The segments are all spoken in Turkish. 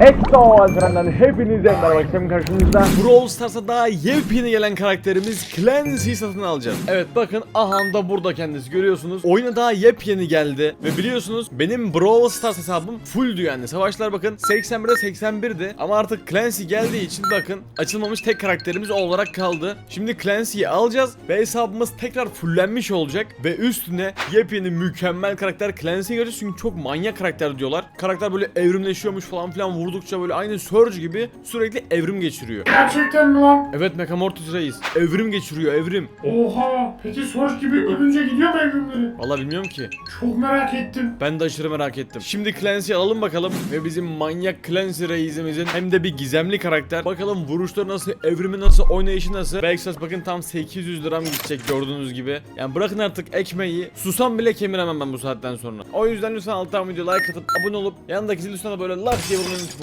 Exo Alperen'den hepinize merhaba. Akşam karşınızda? Brawl Stars'a daha yepyeni gelen karakterimiz Clancy'yi satın alacağız. Evet bakın Ahan da burada kendisi görüyorsunuz. Oyuna daha yepyeni geldi Ve biliyorsunuz benim Brawl Stars hesabım fulldü yani. Savaşlar bakın 81'de 81'di Ama artık Clancy geldiği için bakın Açılmamış tek karakterimiz olarak kaldı. Şimdi Clancy'yi alacağız Ve hesabımız tekrar fullenmiş olacak Ve üstüne yepyeni mükemmel karakter Clancy'yi göreceğiz. Çünkü çok manyak karakter diyorlar. Karakter böyle evrimleşiyormuş falan filan Vurdukça böyle aynı Surge gibi sürekli evrim geçiriyor Gerçekten mi lan? Evet Mekamortis Reis evrim geçiriyor evrim Oha! Peki Surge gibi ölünce gidiyor mu evrimleri? Vallahi bilmiyorum ki Çok merak ettim. Ben de aşırı merak ettim. Şimdi Clancy'yi alalım bakalım ve bizim manyak Clancy reisimizin hem de bir gizemli karakter. Bakalım vuruşları nasıl, evrimi nasıl, oynayışı nasıl. Belki bakın tam 800 liram gidecek gördüğünüz gibi. Yani bırakın artık ekmeği. Susam bile kemiremem ben bu saatten sonra. O yüzden lütfen alttan video like atıp abone olup yanındaki zil tuşuna böyle lak diye vurmayı unutmayın.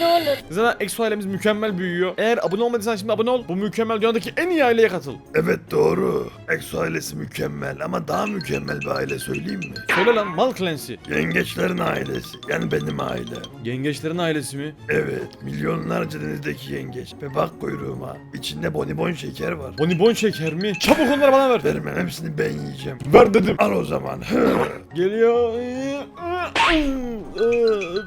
Ne olur. Zaten Exo ailemiz mükemmel büyüyor. Eğer abone olmadıysan şimdi abone ol. Bu mükemmel dünyadaki en iyi aileye katıl. Evet doğru. Exo ailesi mükemmel ama daha mükemmel bir aile söyleyeyim mi? Söyle lan mal Clancy. Yengeçlerin ailesi. Yani benim ailem. Yengeçlerin ailesi mi? Evet, milyonlarca denizdeki yengeç. Ve bak kuyruğuma. içinde bonibon şeker var. Bonibon şeker mi? Çabuk onları bana ver. Vermem hepsini ben yiyeceğim. Ver dedim. Al o zaman. Hı.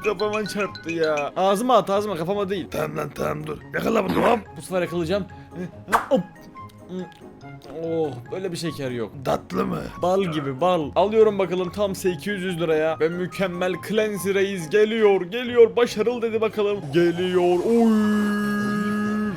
Kafama çarptı ya. Ağzıma at ağzıma kafama değil. tamam lan tamam dur. Yakala bunu hop. Bu sefer yakalayacağım. Hop. Oh böyle bir şeker yok. Tatlı mı? Bal gibi bal. Alıyorum bakalım tam 800 liraya. Ve mükemmel Clancy Reis geliyor geliyor. Başarılı dedi bakalım. Geliyor. Oy.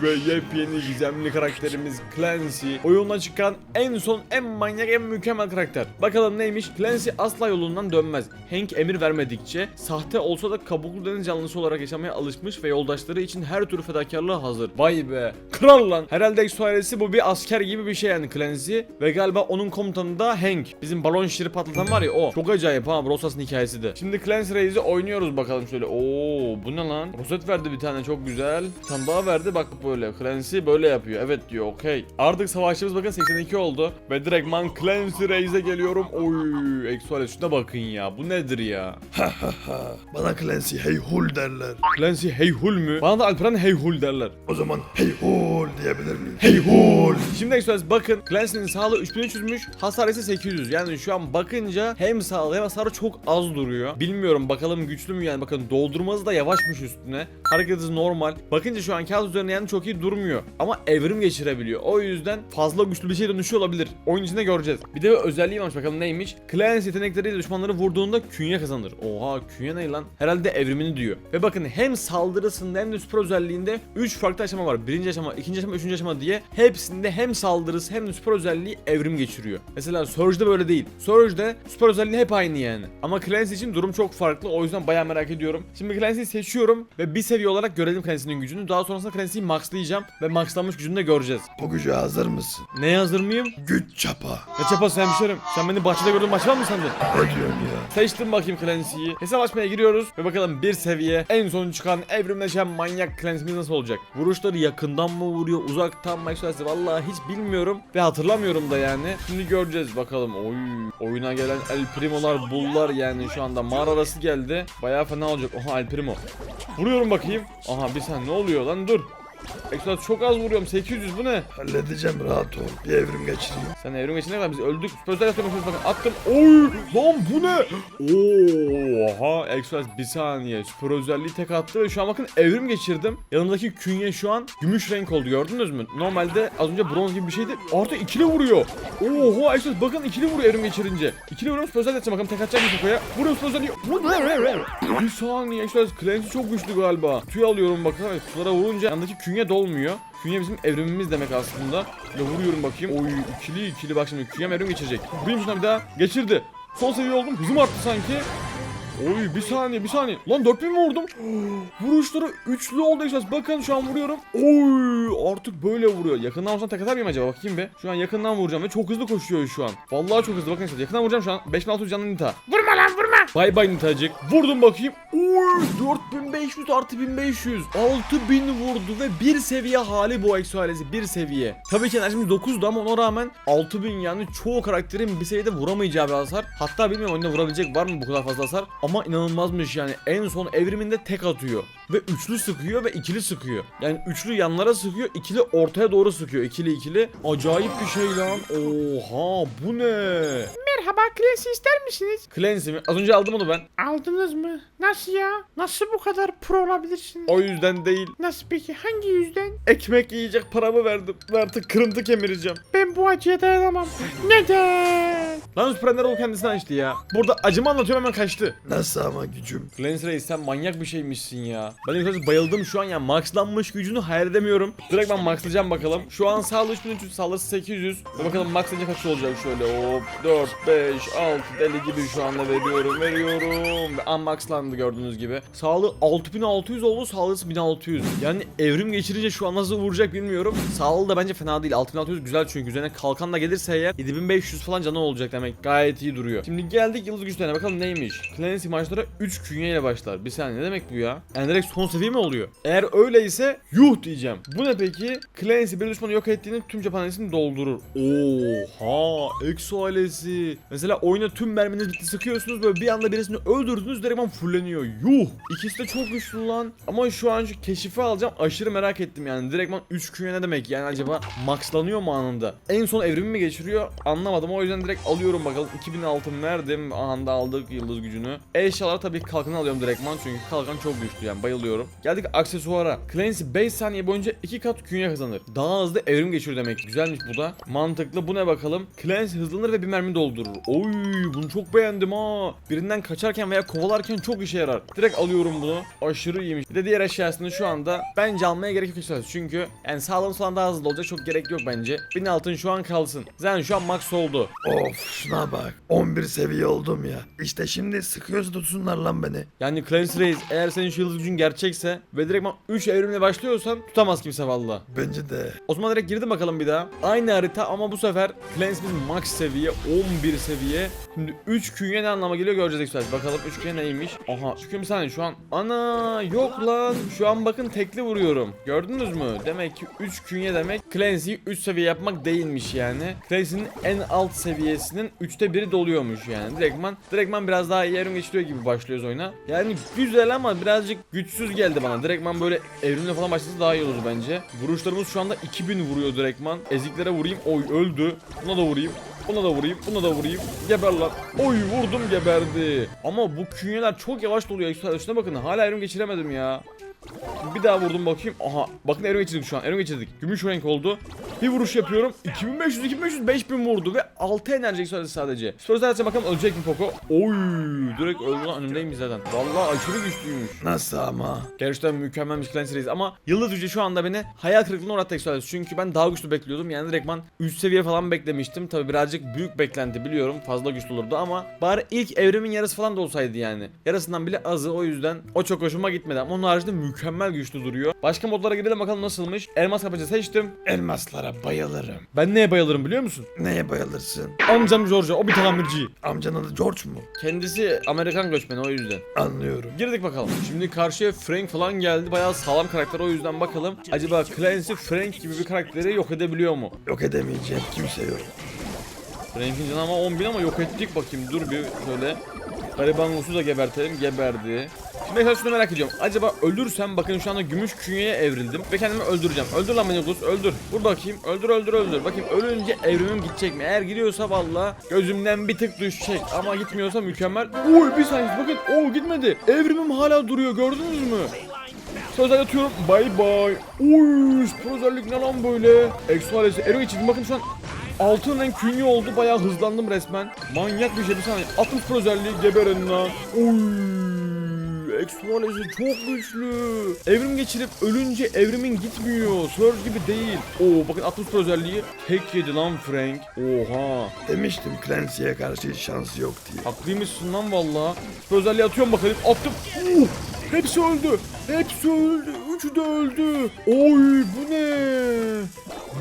Ve yepyeni gizemli karakterimiz Clancy. Oyuna çıkan en son en manyak en mükemmel karakter. Bakalım neymiş? Clancy asla yolundan dönmez. Hank emir vermedikçe sahte olsa da kabuklu deniz canlısı olarak yaşamaya alışmış ve yoldaşları için her türlü fedakarlığa hazır. Vay be. Kral lan. Herhalde Exo bu bir asker gibi bir şey yani Clancy. Ve galiba onun komutanı da Hank. Bizim balon şişiri patlatan var ya o. Çok acayip ha Brosas'ın hikayesi de. Şimdi Clancy Reis'i oynuyoruz bakalım şöyle. Oo bu ne lan? Roset verdi bir tane çok güzel. Bir tane daha verdi bak böyle. Clancy böyle yapıyor. Evet diyor okey. Artık savaşçımız bakın 82 oldu. Ve direktman Clancy Reis'e geliyorum. Oy Exo ailesi şuna bakın ya. Bu nedir ya? Bana Clancy hey hul derler. Clancy heyhul mü? Bana da Alperen heyhul derler. O zaman hey hul diyebilir miyim? Hey hul. Şimdi Express bakın Clancy'nin sağlığı 3300'müş hasarı ise 800 yani şu an bakınca hem sağlığı hem hasarı çok az duruyor Bilmiyorum bakalım güçlü mü yani bakın doldurması da yavaşmış üstüne Hareket hızı normal Bakınca şu an kağıt üzerine yani çok iyi durmuyor Ama evrim geçirebiliyor o yüzden fazla güçlü bir şey dönüşüyor olabilir Oyun içinde göreceğiz Bir de özelliği varmış bakalım neymiş Clancy yetenekleriyle düşmanları vurduğunda künye kazanır Oha künye ne lan Herhalde evrimini diyor Ve bakın hem saldırısında hem de süper özelliğinde 3 farklı aşama var Birinci aşama, ikinci aşama, üçüncü aşama diye Hepsinde hem saldırısı hem de süper özelliği evrim geçiriyor. Mesela Surge'de böyle değil. Surge'de süper özelliği hep aynı yani. Ama Clancy için durum çok farklı. O yüzden bayağı merak ediyorum. Şimdi Clancy'yi seçiyorum ve bir seviye olarak görelim Clancy'nin gücünü. Daha sonrasında Clancy'yi maxlayacağım ve maxlanmış gücünü de göreceğiz. Bu güce hazır mısın? Neye hazır mıyım? Güç çapa. Ne çapası hemşerim? Sen beni bahçede gördün var mı sandın? Ne diyorsun ya? Seçtim bakayım Clancy'yi. Hesap açmaya giriyoruz ve bakalım bir seviye en son çıkan evrimleşen manyak Clancy'miz nasıl olacak? Vuruşları yakından mı vuruyor, uzaktan mı? Express'i Vallahi hiç bilmiyorum ve hatırlamıyorum da yani. Şimdi göreceğiz bakalım. Oy, oyuna gelen El Primo'lar, bullar yani şu anda mağara arası geldi. Bayağı fena olacak. Oha El Primo. Vuruyorum bakayım. Aha bir saniye ne oluyor lan dur. Express çok az vuruyorum 800 bu ne? Halledeceğim rahat ol. Bir evrim geçireyim. Sen evrim geçene kadar biz öldük. Süper yapıyorum bakın attım. Oy lan bu ne? Oha Express bir saniye. Süper özelliği tek attı ve şu an bakın evrim geçirdim. Yanımdaki künye şu an gümüş renk oldu gördünüz mü? Normalde az önce bronz gibi bir şeydi. Artık ikili vuruyor. Oha Express bakın ikili vuruyor evrim geçirince. İkili vuruyorum süper özelliği atacağım bakalım tek atacak mı Soko'ya? Vuruyorum süper özelliği. Bir saniye Express Clancy çok güçlü galiba. Tüy alıyorum bakın. Evet, sulara vurunca yanındaki künye dolmuyor. Künye bizim evrimimiz demek aslında. Ve vuruyorum bakayım. Oy ikili ikili bak şimdi künyem evrim geçirecek. Vurayım şuna bir daha. Geçirdi. Son seviye oldum. Hızım arttı sanki. Oy bir saniye bir saniye. Lan 4000 mi vurdum? Vuruşları üçlü oldu işte. Bakın şu an vuruyorum. Oy artık böyle vuruyor. Yakından vursam tek atar mıyım acaba? Bakayım bir. Şu an yakından vuracağım ve çok hızlı koşuyor şu an. Vallahi çok hızlı bakın işte. Yakından vuracağım şu an. 5600 canlı Nita. Vurma lan vurma! Bay bay Nitacık. Vurdum bakayım. Oy 4500 artı 1500. 6000 vurdu ve bir seviye hali bu Exo. Bir seviye. Tabii ki enerjimiz 9'du ama ona rağmen 6000 yani çoğu karakterin bir seviyede vuramayacağı bir hasar. Hatta bilmiyorum oyunda vurabilecek var mı bu kadar fazla hasar. Ama inanılmazmış yani. En son evriminde tek atıyor. Ve üçlü sıkıyor ve ikili sıkıyor. Yani üçlü yanlara sıkıyor, ikili ortaya doğru sıkıyor. İkili ikili. Acayip bir şey lan. Oha bu ne? Merhaba Clancy ister misiniz? Clancy mi? Az önce aldım onu ben. Aldınız mı? Nasıl ya? Nasıl bu kadar pro olabilirsin? O yüzden değil. Nasıl peki? Hangi yüzden? Ekmek yiyecek paramı verdim. Ve artık kırıntı kemireceğim. Ben bu acıya dayanamam. Neden? Lan Süprenler o kendisini açtı ya. Burada acımı anlatıyorum hemen kaçtı. Nasıl ama gücüm? Clancy Reis sen manyak bir şeymişsin ya. Ben ilk bayıldım şu an ya. Maxlanmış gücünü hayal edemiyorum. Direkt ben maxlayacağım bakalım. Şu an sağlığı 3300, saldırısı 800. Ve bakalım maxlayınca kaç olacak şöyle. Hop 4, 5, 6 deli gibi şu anda veriyorum, veriyorum. Ve unmaxlandı gördüğünüz gibi. Sağlığı 6600 oldu, saldırısı 1600. Yani evrim geçirince şu an nasıl vuracak bilmiyorum. Sağlığı da bence fena değil. 6600 güzel çünkü üzerine kalkan da gelirse eğer 7500 falan canı olacak demek. Gayet iyi duruyor. Şimdi geldik yıldız güçlerine bakalım neymiş. Clancy maçlara 3 künye ile başlar. Bir saniye ne demek bu ya? Yani direkt son seviye mi oluyor? Eğer öyleyse yuh diyeceğim. Bu ne peki? Clancy bir düşmanı yok ettiğini tüm cephanesini doldurur. Oha! Exo ailesi. Mesela oyuna tüm merminiz bitti sıkıyorsunuz böyle bir anda birisini öldürdünüz direktman fulleniyor. Yuh! İkisi de çok güçlü lan. Ama şu an şu keşifi alacağım aşırı merak ettim yani. Direktman 3 künye ne demek yani acaba maxlanıyor mu anında? En son evrimi mi geçiriyor? Anlamadım o yüzden direkt alıyorum bakalım. 2000 altın verdim. Anda aldık yıldız gücünü. Eşyalar tabii kalkanı alıyorum direktman çünkü kalkan çok güçlü yani bayılıyorum. Geldik aksesuara. Clancy 5 saniye boyunca 2 kat künye kazanır. Daha hızlı evrim geçirir demek. Güzelmiş bu da. Mantıklı. Bu ne bakalım? Clancy hızlanır ve bir mermi doldurur. Oy bunu çok beğendim ha. Birinden kaçarken veya kovalarken çok işe yarar. Direkt alıyorum bunu. Aşırı iyiymiş. Bir de diğer eşyasını şu anda bence almaya gerek yok. Çünkü yani sağlığımız falan daha hızlı olacak. Çok gerek yok bence. 1000 altın şu an kalsın. Zaten şu an max oldu. Of şuna bak. 11 seviye oldum ya. İşte şimdi sıkıyorsa tutsunlar lan beni. Yani Clancy Reis eğer senin şu yıldız gücün gerçekse ve direktman 3 evrimle başlıyorsan tutamaz kimse valla. Bence de. O zaman direkt girdim bakalım bir daha. Aynı harita ama bu sefer Clancy'nin max seviye 11 seviye. Şimdi 3 künye ne anlama geliyor göreceğiz ekspres. Bakalım 3 künye neymiş? Aha 3 künye bir saniye şu an. Ana yok lan. Şu an bakın tekli vuruyorum. Gördünüz mü? Demek ki 3 künye demek Clancy'yi 3 seviye yapmak değilmiş yani. Clancy'nin en alt seviyesinin 3'te 1'i doluyormuş yani. Direktman, direktman biraz daha evrim geçiriyor gibi başlıyoruz oyuna. Yani güzel ama birazcık güçsüz geldi bana. Direktman böyle evrimle falan başlasa daha iyi olur bence. Vuruşlarımız şu anda 2000 vuruyor direktman. Eziklere vurayım. Oy öldü. Buna da vurayım. Buna da vurayım, buna da vurayım. Geber lan. Oy vurdum geberdi. Ama bu künyeler çok yavaş doluyor. Şuna bakın hala evrim geçiremedim ya. Bir daha vurdum bakayım. Aha bakın evrim geçirdik şu an. Evrim geçirdik. Gümüş renk oldu. Bir vuruş yapıyorum. 2500, 2500, 5000 vurdu ve 6 enerji ekstrası sadece. Spor zaten bakalım ölecek mi Poco? Oy direkt öldü lan önümdeymiş zaten. Vallahi aşırı güçlüymüş. Nasıl ama? Gerçekten mükemmelmiş Clancy Reis ama Yıldız Gücü şu anda beni hayal kırıklığına uğrattı Exodus. Çünkü ben daha güçlü bekliyordum. Yani direktman 3 seviye falan beklemiştim. Tabi birazcık büyük beklenti biliyorum. Fazla güçlü olurdu ama bari ilk evrimin yarısı falan da olsaydı yani. Yarısından bile azı o yüzden o çok hoşuma gitmedi. Ama onun haricinde mükemmel güçlü duruyor. Başka modlara girelim bakalım nasılmış. Elmas kapıcı seçtim. Elmaslara bayılırım. Ben neye bayılırım biliyor musun? Neye bayılırsın? Amcam George o bir tamirci. Amcanın adı George mu? Kendisi Amerikan göçmeni o yüzden. Anlıyorum. Girdik bakalım. Şimdi karşıya Frank falan geldi. Bayağı sağlam karakter o yüzden bakalım. Acaba Clancy Frank gibi bir karakteri yok edebiliyor mu? Yok edemeyeceğim kimse yok. Frank'in canı ama 10.000 ama yok ettik bakayım. Dur bir şöyle. Gariban Rus'u da gebertelim. Geberdi. Mesela şunu merak ediyorum. Acaba ölürsem bakın şu anda gümüş künyeye evrildim ve kendimi öldüreceğim. Öldür lan beni Rus öldür. Vur bakayım. Öldür öldür öldür. Bakayım ölünce evrimim gidecek mi? Eğer gidiyorsa valla gözümden bir tık düşecek. Ama gitmiyorsa mükemmel. Oy bir saniye bakın. Oo gitmedi. Evrimim hala duruyor gördünüz mü? Sözler yatıyorum. Bay bay. Uy, spor özellik ne lan böyle? Exoalesi. Ero için bakın şu an altın renk künye oldu. Bayağı hızlandım resmen. Manyak bir şey bir saniye. Attım spor özelliği geberin lan. Uy. Exoalesi çok güçlü. Evrim geçirip ölünce evrimin gitmiyor. Surge gibi değil. Oo bakın spor özelliği. Tek yedi lan Frank. Oha. Demiştim Clancy'ye karşı hiç şans yok diye. Haklıymışsın lan valla. Özelliği atıyorum bakalım. Attım. Uh, hepsi öldü. Hepsi öldü. Üçü de öldü. Oy bu ne?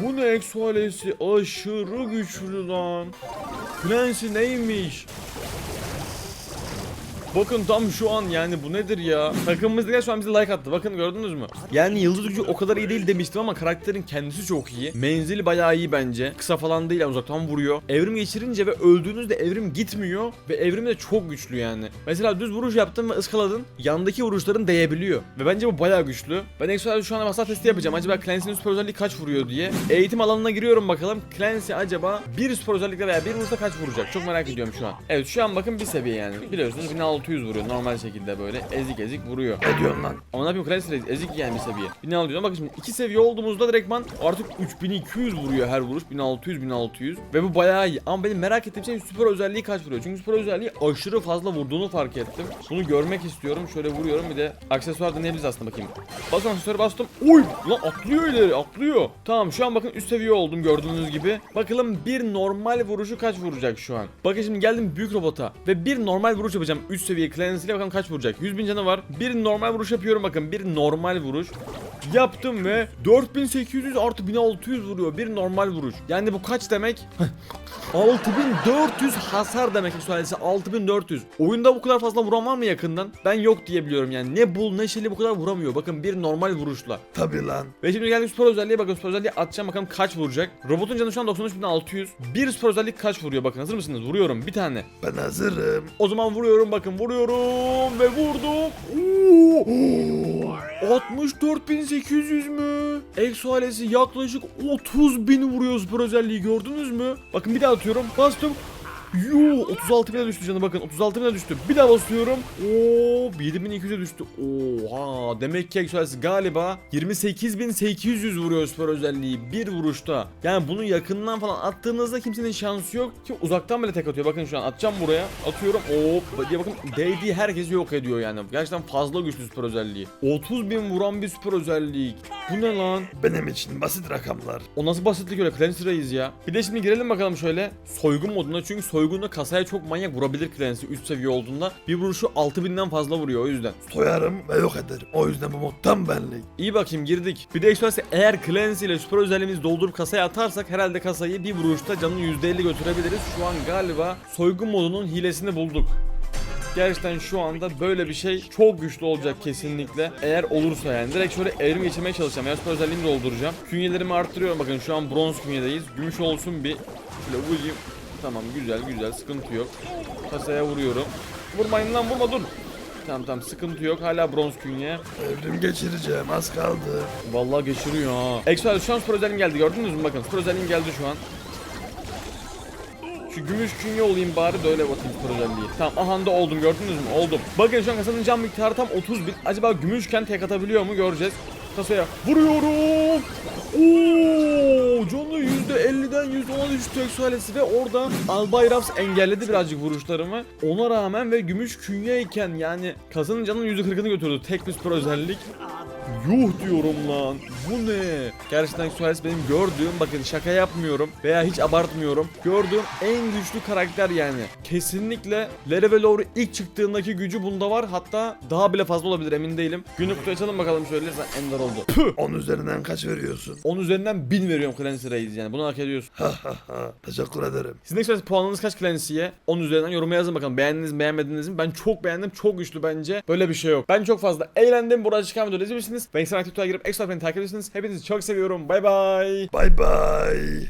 Bu ne eksualesi? Aşırı güçlü lan. Clancy neymiş? Bakın tam şu an yani bu nedir ya? Takımımız şu an bize like attı. Bakın gördünüz mü? Yani yıldız gücü o kadar iyi değil demiştim ama karakterin kendisi çok iyi. Menzili bayağı iyi bence. Kısa falan değil yani uzaktan vuruyor. Evrim geçirince ve öldüğünüzde evrim gitmiyor ve evrim de çok güçlü yani. Mesela düz vuruş yaptın ve ıskaladın. Yandaki vuruşların değebiliyor. Ve bence bu bayağı güçlü. Ben ekstra şu an hasar testi yapacağım. Acaba Clancy'nin süper özelliği kaç vuruyor diye. Eğitim alanına giriyorum bakalım. Clancy acaba bir süper özellikle veya bir vuruşta kaç vuracak? Çok merak ediyorum şu an. Evet şu an bakın bir seviye yani. Biliyorsunuz 1600 vuruyor normal şekilde böyle ezik ezik vuruyor. Ne diyorsun lan? Ama ne yapayım Clancy Reis ezik yani bir seviye. 1600 bakın şimdi iki seviye olduğumuzda direktman artık 3200 vuruyor her vuruş. 1600 1600 ve bu bayağı iyi. Ama benim merak ettiğim şey süper özelliği kaç vuruyor? Çünkü süper özelliği aşırı fazla vurduğunu fark ettim. Bunu görmek istiyorum. Şöyle vuruyorum bir de aksesuar deneyebiliriz aslında bakayım. Basın aksesuarı bastım. Oy lan atlıyor ileri atlıyor. Tamam şu an bakın üst seviye oldum gördüğünüz gibi. Bakalım bir normal vuruşu kaç vuracak şu an. Bakın şimdi geldim büyük robota ve bir normal vuruş yapacağım. Üst seviye Clancy ile bakalım kaç vuracak. 100 bin canı var. Bir normal vuruş yapıyorum bakın. Bir normal vuruş. Yaptım ve 4800 artı 1600 vuruyor. Bir normal vuruş. Yani bu kaç demek? 6400 hasar demek eksualesi 6400. Oyunda bu kadar fazla vuran var mı yakından? Ben yok diye biliyorum yani. Ne bul ne şeyli bu kadar vuramıyor. Bakın bir normal vuruşla. Tabi lan. Ve şimdi geldik süper özelliğe bakın süper özelliği atacağım bakalım kaç vuracak. Robotun canı şu an 93600. Bir süper özellik kaç vuruyor bakın hazır mısınız? Vuruyorum bir tane. Ben hazırım. O zaman vuruyorum bakın vuruyorum ve vurdum. Oo! 64.800 mü? Exoalesi yaklaşık 30 bin vuruyor süper özelliği gördünüz mü? Bakın bir daha atıyorum bastım. Yoo 36 bine düştü canı bakın 36 bine düştü. Bir daha basıyorum. Oo 7200'e düştü. Oha demek ki Exoalesi galiba 28.800 vuruyor süper özelliği bir vuruşta. Yani bunu yakından falan attığınızda kimsenin şansı yok ki uzaktan bile tek atıyor. Bakın şu an atacağım buraya. Atıyorum. Hop diye bakın değdiği herkesi yok ediyor yani. Gerçekten fazla güçlü süper özelliği. 30 bin vuran bir süper özellik. Bu ne lan? Benim için basit rakamlar. O nasıl basitlik öyle Clancy Reis ya. Bir de şimdi girelim bakalım şöyle soygun moduna çünkü soygunda kasaya çok manyak vurabilir Clancy üst seviye olduğunda. Bir vuruşu 6000'den fazla vuruyor o yüzden. Soyarım ve yok ederim. O yüzden bu mod tam benlik. İyi bakayım girdik. Bir de Express'e eğer Clancy ile süper özelliğimizi doldurup kasaya atarsak herhalde kasayı bir vuruşta canını %50 götürebiliriz. Şu an galiba soygun modunun hilesini bulduk. Gerçekten şu anda böyle bir şey çok güçlü olacak kesinlikle. Eğer olursa yani. Direkt şöyle evrim geçirmeye çalışacağım. Yani süper özelliğimi dolduracağım. Künyelerimi arttırıyorum. Bakın şu an bronz künyedeyiz. Gümüş olsun bir. Şöyle vurayım. Tamam güzel güzel sıkıntı yok. Kasaya vuruyorum. Vurmayın lan vurma dur. Tamam tamam sıkıntı yok. Hala bronz künye. Evrim geçireceğim az kaldı. Vallahi geçiriyor ha. Exoal şu an özelliğim geldi gördünüz mü bakın özelliğim geldi şu an. Şu gümüş künye olayım bari de öyle bakayım süper özelliği. Tamam aha da oldum gördünüz mü oldum. Bakın şu an kasanın can miktarı tam 30 bin. Acaba gümüşken tek atabiliyor mu göreceğiz. Kasaya vuruyorum. Oo, canı %50'den %10'a düştü eksualesi ve orada Albay Raps engelledi birazcık vuruşlarımı. Ona rağmen ve gümüş künyeyken yani kasanın canının %40'ını götürdü. Tek bir süper özellik. Yuh diyorum lan. Bu ne? Gerçekten Suarez benim gördüğüm bakın şaka yapmıyorum veya hiç abartmıyorum. Gördüğüm en güçlü karakter yani. Kesinlikle Lerevelor ilk çıktığındaki gücü bunda var. Hatta daha bile fazla olabilir emin değilim. Günlük kutu açalım bakalım şöyle. Sen Ender oldu. Püh! 10 üzerinden kaç veriyorsun? 10 üzerinden 1000 veriyorum Clancy Reis yani. Bunu hak ediyorsun. Ha ha ha. Teşekkür ederim. Sizin de puanınız kaç Clancy'ye? 10 üzerinden yoruma yazın bakalım. Beğendiniz mi beğenmediniz mi? Ben çok beğendim. Çok güçlü bence. Böyle bir şey yok. Ben çok fazla eğlendim. Burada çıkan videoları izlemişsiniz. Ve Instagram TikTok'a girip ekstra beni takip ediyorsunuz. Hepinizi çok seviyorum. Bay bay. Bay bay.